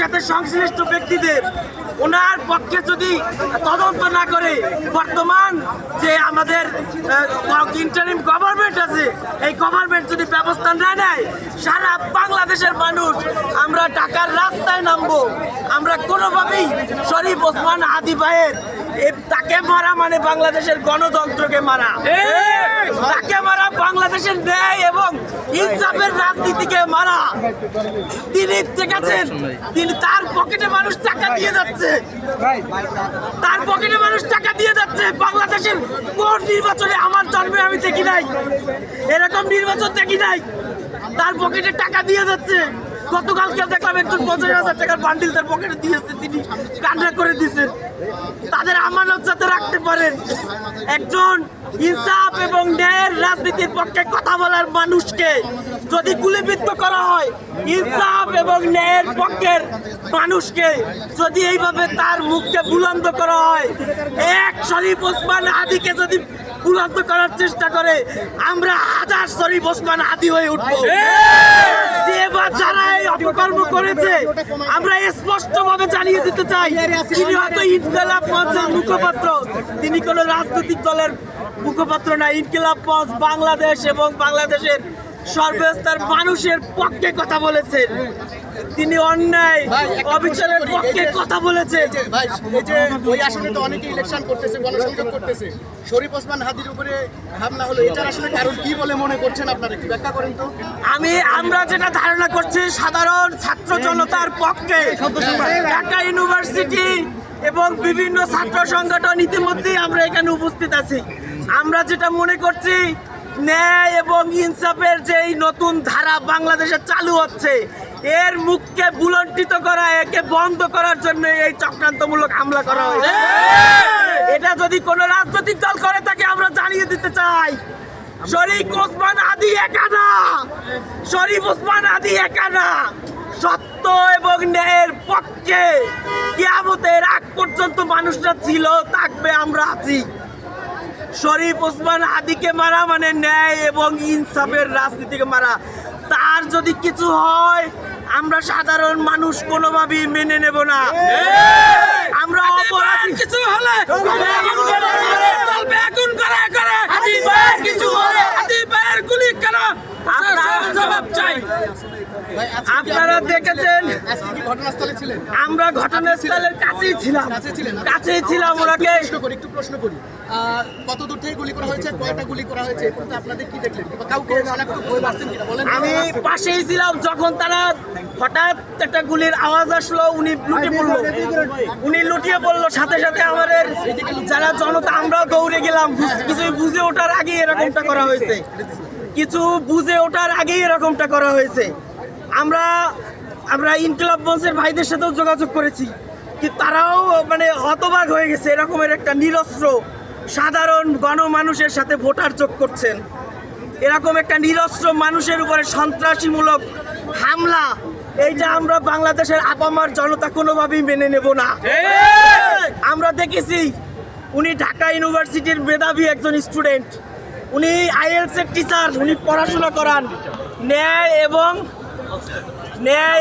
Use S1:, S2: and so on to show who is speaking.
S1: সাথে সংশ্লিষ্ট ব্যক্তিদের ওনার পক্ষে যদি তদন্ত না করে, বর্তমান যে আমাদের ইন্টারিম গভর্নমেন্ট আছে, এই গভর্নমেন্ট যদি ব্যবস্থা না নেয়, সারা বাংলাদেশের মানুষ, আমরা ঢাকার রাস্তায় নামবো। আমরা কোনোভাবেই শরীফ ওসমান হাদি ভাইয়ের তাকে মারা মানে বাংলাদেশের গণতন্ত্রকে মারা। তাকে মারা বাংলাদেশের ন্যায় এবং ইনসাফের রাজনীতিকে মারা। তিনি দেখেছেন তিনি তার পকেটে মানুষ টাকা দিয়ে যাচ্ছে। তার পকেটে মানুষ টাকা দিয়ে যাচ্ছে। বাংলাদেশের কোন নির্বাচনে আমার জন্মে আমি দেখি নাই। এরকম নির্বাচন দেখি নাই। তার পকেটে টাকা দিয়ে যাচ্ছে। গতকালকে দেখলাম একজন পঞ্চাশ হাজার টাকার বান্ডিল তার পকেটে দিয়েছে। তিনি কান্না করে দিয়েছেন। তাদের আমানত যাতে রাখতে পারেন একজন ইনসাফ এবং ন্যায়ের রাজনীতির পক্ষে কথা বলার মানুষকে যদি গুলিবিদ্ধ করা হয় ইনসাফ এবং ন্যায়ের পক্ষের মানুষকে যদি এইভাবে তার মুখকে বুলন্দ করা হয়, এক শরীফ ওসমান আদিকে যদি বুলন্দ করার চেষ্টা করে, আমরা হাজার শরীফ ওসমান আদি হয়ে উঠবো। বা যারা এই অপকর্ম করেছে, আমরা স্পষ্ট ভাবে জানিয়ে দিতে চাই, তিনি হয়তো ইনকালাব মুখপাত্র, তিনি কোন রাজনৈতিক দলের মুখপাত্র না ইনকিলাব মঞ্চ বাংলাদেশ এবং বাংলাদেশের সর্বস্তর মানুষের পক্ষে কথা বলেছেন। তিনি অন্যায় অবিচারের পক্ষে কথা বলেছেন।
S2: ভাই এই যে ওই আসনে তো অনেকে ইলেকশন করতেছে গণসংযোগ করতেছে। শরীফ ওসমান হাদির উপরে হামলা হলো এটার আসলে কারণ কি বলে মনে করছেন আপনারা একটু ব্যাখ্যা করেন তো?
S1: আমি আমরা যেটা ধারণা করছি সাধারণ ছাত্র জনতার পক্ষে ঢাকা ইউনিভার্সিটি এবং বিভিন্ন ছাত্র সংগঠন ইতিমধ্যেই আমরা এখানে উপস্থিত আছি। আমরা যেটা মনে করছি, ন্যায় এবং ইনসাফের যে এই নতুন ধারা বাংলাদেশে চালু হচ্ছে, এর মুখকে বুলন্টিত করা, একে বন্ধ করার জন্য এই চক্রান্তমূলক হামলা করা হয়েছে। এটা যদি কোনো রাজনৈতিক দল করে, তাকে আমরা জানিয়ে দিতে চাই। শরীফ ওসমান আদি একা না শরীফ ওসমান আদি একা না সত্য এবং ন্যায়ের পক্ষে কিয়ামতের আগ পর্যন্ত মানুষরা ছিল থাকবে আমরা আছি। শরীফ ওসমান আদিকে মারা মানে ন্যায় এবং ইনসাফের রাজনীতিকে মারা। তার যদি কিছু হয় আমরা সাধারণ মানুষ কোনোভাবেই মেনে নেব না। আমরা অপরাধী কিছু হলে বেগুন করে করে হাতি ভাইয়ের কিছু হলে হাতি ভাইয়ের গুলি কেন আপনারা জবাব চাই
S2: ভাই আজকে কি
S1: আপনারা দেখেছেন? আমরা ঘটনাস্থলের কাছেই ছিলাম। কাছেই ছিলাম ওনাকে।
S2: একটু প্রশ্ন করি। কত দূর থেকে গুলি করা হয়েছে? কয়টা গুলি করা হয়েছে? আপনাদের কি দেখলেন? কাউকে
S1: আমি পাশেই ছিলাম যখন তারা হঠাৎ একটা গুলির আওয়াজ আসলো উনি লুটিয়ে পড়ল। উনি লুটিয়ে পড়ল সাথে সাথে আমাদের যারা জনতা আমরাও দৌড়ে গেলাম। বুঝ- কিছু বুঝে ওঠার আগে এরকমটা করা হয়েছে। কিছু বুঝে ওঠার আগেই এরকমটা করা হয়েছে। আমরা আমরা ইনকলাব মঞ্চের ভাইদের সাথেও যোগাযোগ করেছি। কি তারাও মানে হতবাক হয়ে গেছে এরকমের একটা নিরস্ত্র, সাধারণ গণমানুষের সাথে ভোটার যোগ করছেন। এরকম একটা নিরস্ত্র মানুষের উপরে সন্ত্রাসীমূলক হামলা, এইটা আমরা বাংলাদেশের আপামার জনতা কোনোভাবেই মেনে নেব না। আমরা দেখেছি, উনি ঢাকা ইউনিভার্সিটির মেধাবী একজন স্টুডেন্ট। উনি আইএলস এর টিচার, উনি পড়াশোনা করান। ন্যায় এবং ন্যায়